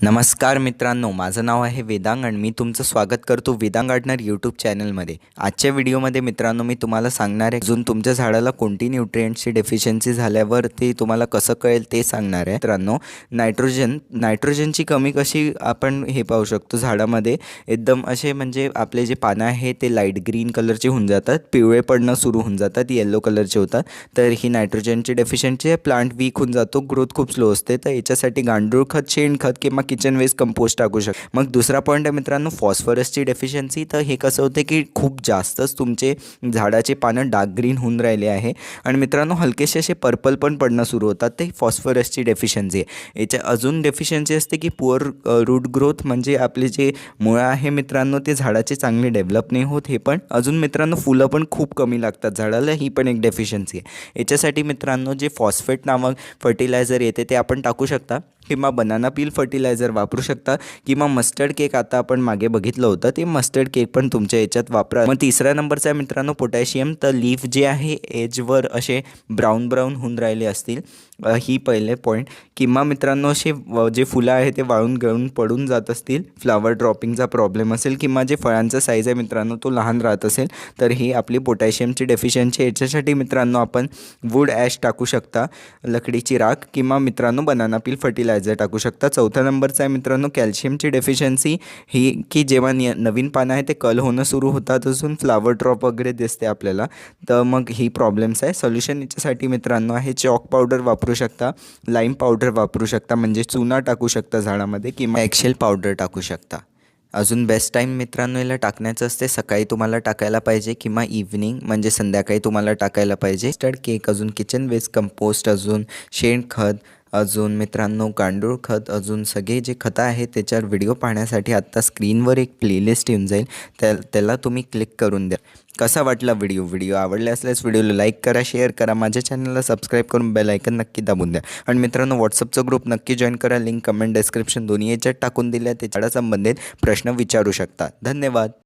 नमस्कार मित्रांनो माझं नाव आहे वेदांग आणि मी तुमचं स्वागत करतो वेदांग गार्डनर यूट्यूब चॅनलमध्ये आजच्या व्हिडिओमध्ये मित्रांनो मी तुम्हाला सांगणार आहे अजून तुमच्या झाडाला कोणती न्यूट्रियंटची डेफिशियन्सी झाल्यावर ते तुम्हाला कसं कळेल ते सांगणार आहे. मित्रांनो नायट्रोजन नायट्रोजनची कमी कशी आपण हे पाहू शकतो झाडामध्ये एकदम असे म्हणजे आपले जे पानं आहे ते लाइट ग्रीन कलरचे होऊन जातात पिवळे पडणं सुरू होऊन जातात येल्लो कलरचे होतात. तर ही नायट्रोजनची डेफिशियन्सी आहे प्लांट वीक होऊन जातो ग्रोथ खूप स्लो असते तर याच्यासाठी गांडूळ खत शेणखत किंवा किचन वेस्ट कंपोस्ट टाकू शकता. मग दुसरा पॉईंट आहे मित्रांनो फॉस्फरसची डेफिशियन्सी तर हे कसं होते की खूप जास्तच तुमचे झाडाचे पानं डार्क ग्रीन होऊन राहिले आहे. आणि मित्रांनो हलकेसे असे पर्पल पण पडणं सुरू होतात. ते फॉस्फरसची डेफिशियन्सी आहे. याच्या अजून डेफिशियन्सी असते की पुअर रूट ग्रोथ म्हणजे आपले जे मुळं आहे मित्रांनो ते झाडाचे चांगले डेव्हलप नाही होत. हे पण अजून मित्रांनो फुलं पण खूप कमी लागतात झाडाला. ही पण एक डेफिशियन्सी आहे. याच्यासाठी मित्रांनो जे फॉस्फेट नामक फर्टिलायझर येते ते आपण टाकू शकता. किंवा बनाना पील फर्टिलायझर वापरू शकता किंवा मस्टर्ड केक आता आपण मागे बघितलं होतं ते मस्टर्ड केक पण तुमच्या याच्यात वापरा. मग तिसऱ्या नंबरचा आहे मित्रांनो पोटॅशियम तर लीफ जे आहे एजवर असे ब्राऊन ब्राऊन होऊन राहिले असतील ही पहिले पॉईंट किंवा मित्रांनो असे व- जे फुलं आहे ते वाळून गळून पडून जात असतील फ्लावर ड्रॉपिंगचा प्रॉब्लेम असेल किंवा जे फळांचा साईज आहे मित्रांनो तो लहान राहत असेल तर ही आपली पोटॅशियमची डेफिशियन्सी याच्यासाठी मित्रांनो आपण वूड ॲश टाकू शकता लकडीची राख किंवा मित्रांनो बनाना पील फर्टिलायझर टाकू शकता. चौथ्या नंबरचा आहे मित्रांनो कॅल्शियमची डेफिशियन्सी ही की जेव्हा नि नवीन पानं आहे ते कल होणं सुरू होतात अजून. फ्लावर ड्रॉप वगैरे दिसते आपल्याला. तर मग ही प्रॉब्लेम्स आहे. सोल्युशन याच्यासाठी मित्रांनो आहे चॉक पावडर वापरू शकता. लाईम पावडर वापरू शकता. म्हणजे चुना टाकू शकता झाडामध्ये किंवा एक्सेल पावडर टाकू शकता. अजून बेस्ट टाईम मित्रांनो याला टाकण्याचं असते. सकाळी तुम्हाला टाकायला पाहिजे किंवा इव्हनिंग म्हणजे संध्याकाळी तुम्हाला टाकायला पाहिजे. स्टड केक अजून किचन वेस्ट कंपोस्ट अजून शेणखत अजून मित्रांनो गांडूळ खत अजून सगळे जे खतं आहेत त्याच्यावर व्हिडिओ पाहण्यासाठी आत्ता स्क्रीनवर एक प्लेलिस्ट येऊन जाईल. त्या त्याला तुम्ही क्लिक करून द्या. कसा वाटला व्हिडिओ व्हिडिओ आवडले असल्यास व्हिडिओला लाईक करा शेअर करा माझ्या चॅनलला सबस्क्राईब करून बेल आयकन नक्की दाबून द्या. आणि मित्रांनो व्हॉट्सअपचा ग्रुप नक्की जॉईन करा. लिंक कमेंट डिस्क्रिप्शन दोन्ही याच्यात टाकून दिल्या. त्याच्या संबंधित प्रश्न विचारू शकता. धन्यवाद.